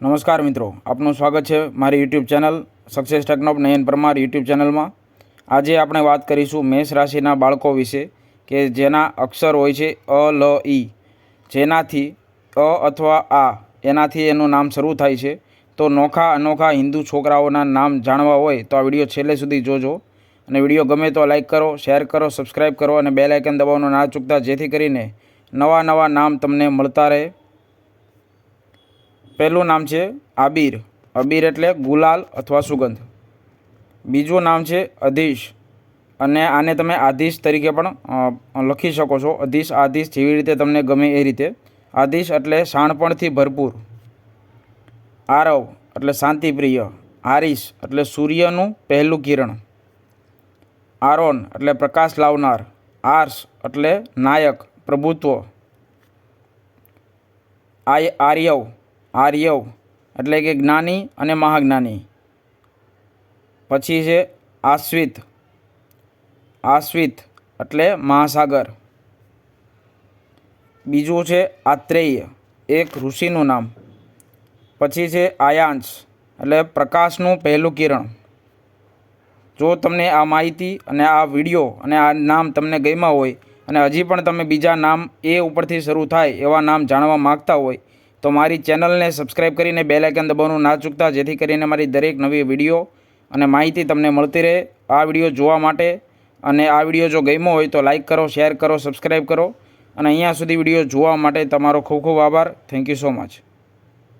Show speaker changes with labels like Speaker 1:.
Speaker 1: નમસ્કાર મિત્રો, આપનું સ્વાગત છે મારી યુટ્યુબ ચેનલ સક્સેસ ટેકનોપ નયન પરમાર યુટ્યુબ ચેનલમાં. આજે આપણે વાત કરીશું મેષ રાશિના બાળકો વિશે કે જેના અક્ષર હોય છે અ, લ ઈ જેનાથી અ અથવા આ, એનાથી એનું નામ શરૂ થાય છે. તો નોખા અનોખા હિન્દુ છોકરાઓના નામ જાણવા હોય તો આ વીડિયો છેલ્લે સુધી જોજો. અને વીડિયો ગમે તો લાઇક કરો, શેર કરો સબસ્ક્રાઈબ કરો અને બેલ આઇકન દબાવવાનું ના ચૂકતા, જેથી કરીને નવા નવા નામ તમને મળતા રહે. પહેલું નામ છે આબીર. અબીર એટલે ગુલાલ અથવા સુગંધ. બીજું નામ છે અધીશ. અને આને તમે આધીશ તરીકે પણ લખી શકો છો. અધીશ, આધીશ જેવી રીતે તમને ગમે એ રીતે. આધીશ એટલે શાણપણથી ભરપૂર. આરવ એટલે શાંતિપ્રિય. આરિશ એટલે સૂર્યનું પહેલું કિરણ. આરોન એટલે પ્રકાશ લાવનાર. આર્સ એટલે નાયક, પ્રભુત્વ. આર્યવ આર્યવ એટલે કે જ્ઞાની અને મહાજ્ઞાની. પછી છે આશ્વિત આશ્વિત એટલે મહાસાગર. બીજું છે આત્રેય, એક ઋષિનું નામ. પછી છે આયાંશ એટલે પ્રકાશનું પહેલું કિરણ. જો તમને આ માહિતી અને આ વીડિયો અને આ નામ તમને ગમ્યા હોય અને હજી પણ તમે બીજા નામ એ ઉપરથી શરૂ થાય એવા નામ જાણવા માગતા હોય તો મારી ચેનલને સબસ્ક્રાઈબ કરીને બેલ આઇકન દબાવવાનું ના ચૂકતા, જેથી કરીને મારી દરેક નવી વીડિયો અને માહિતી તમને મળતી રહે આ વીડિયો જોવા માટે. અને આ વીડિયો જો ગમ્યો હોય તો લાઇક કરો, શેર કરો સબસ્ક્રાઈબ કરો. અને અહીંયા સુધી વીડિયો જોવા માટે તમારો ખૂબ ખૂબ આભાર. Thank you so much.